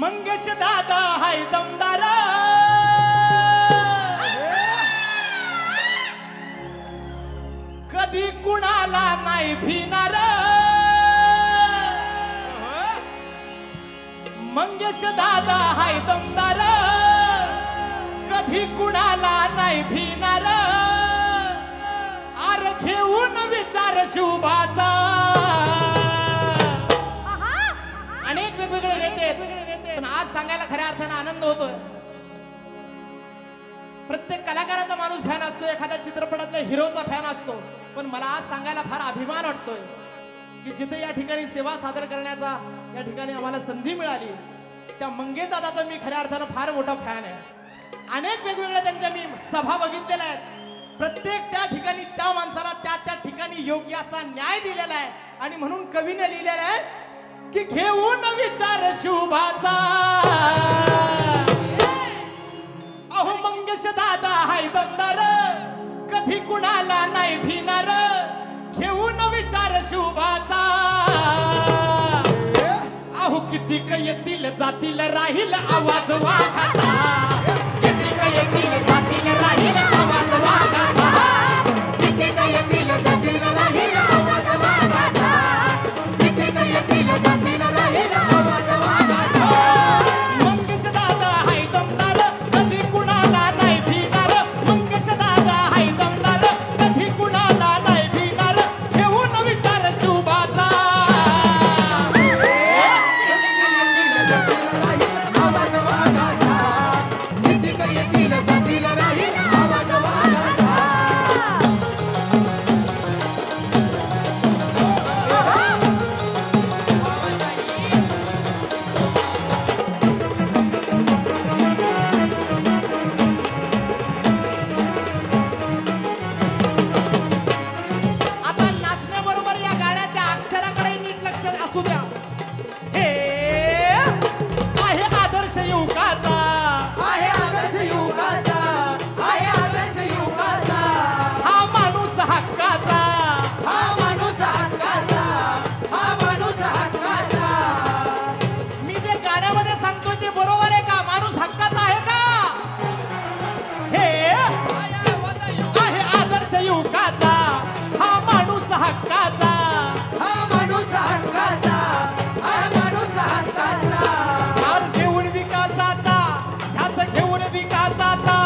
मंगेश दादा हाय दमदार. कधी कुणाला नाही भिनार मंगेश दादा हाय दमदार. कधी कुणाला नाही भिनार आर घेऊन विचार शुभाचा. आनंद होतोय. प्रत्येक कलाकाराचा माणूस फॅन असतो एखाद्या चित्रपटातल्या हिरोचा फॅन असतो. पण मला आज सांगायला फार अभिमान वाटतोय की जिथे या ठिकाणी सेवा सादर करण्याचा या ठिकाणी आम्हाला संधी मिळाली. त्या मंगेश दादाचा मी खऱ्या अर्थानं फार मोठा फॅन आहे. अनेक वेगवेगळ्या त्यांच्या मी सभा बघितलेल्या आहेत. प्रत्येक त्या ठिकाणी त्या माणसाला त्या त्या ठिकाणी योग्य असा न्याय दिलेला आहे. आणि म्हणून कवीने लिहिलेला आहे की घेऊन विचार शुभाचा. अहो मंगेश दादा हाय दमदार कधी कुणाला नाही भिनार घेऊन विचार शुभाचा. अहो किती येतील जातील राहील आवाज वाघाचा. किती येतील जातील विकासाचा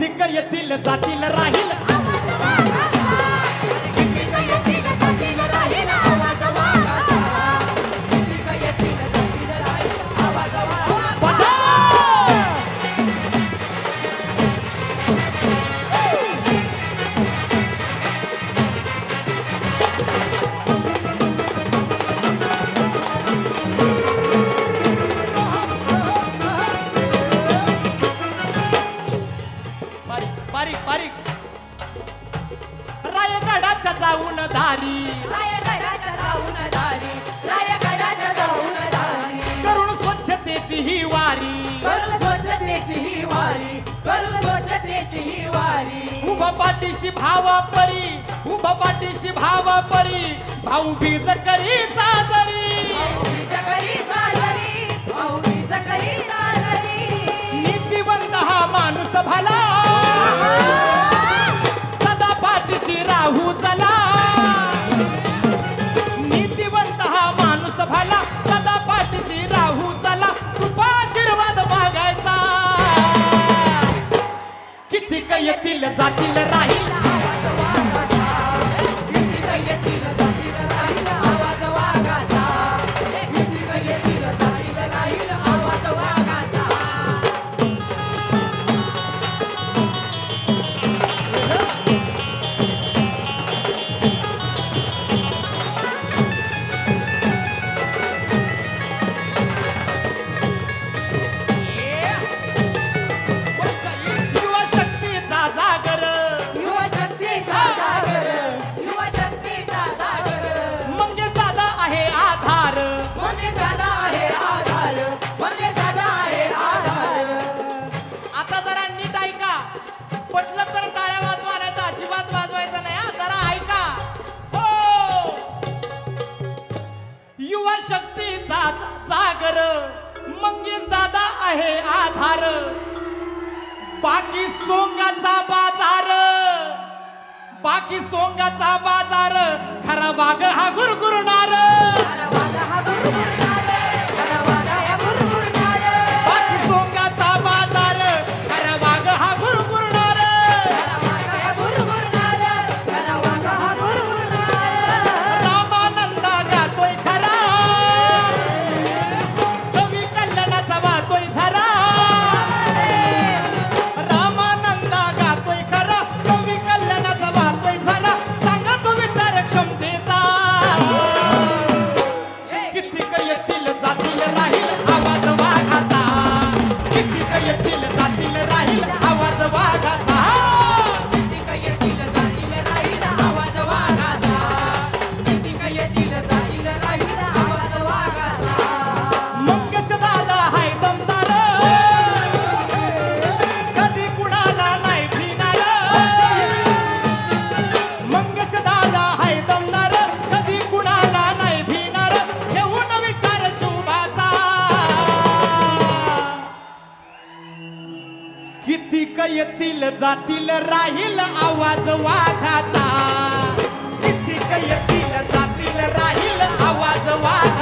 येतील जातील राहील. स्वच्छतेची ही वारी. करू स्वच्छतेची ही वारी करू स्वच्छतेची ही वारी. उभ पाठीशी भावा परी उभ पाठीशी भावा परी भाऊ बीज करी साजरी. नीतिवंत हा माणूस भला. सदा पाठीशी राहू चला. नीतिवंत हा माणूस भला. येतील बाकी सोंगाचा बाजार. बाकी सोंगाचा बाजार. खरा वाघ हा गुरगुरणार. गिराईक येतील जातील राहील आवाज वाघाचा. गिराईक येतील जातील राहील आवाज वाघ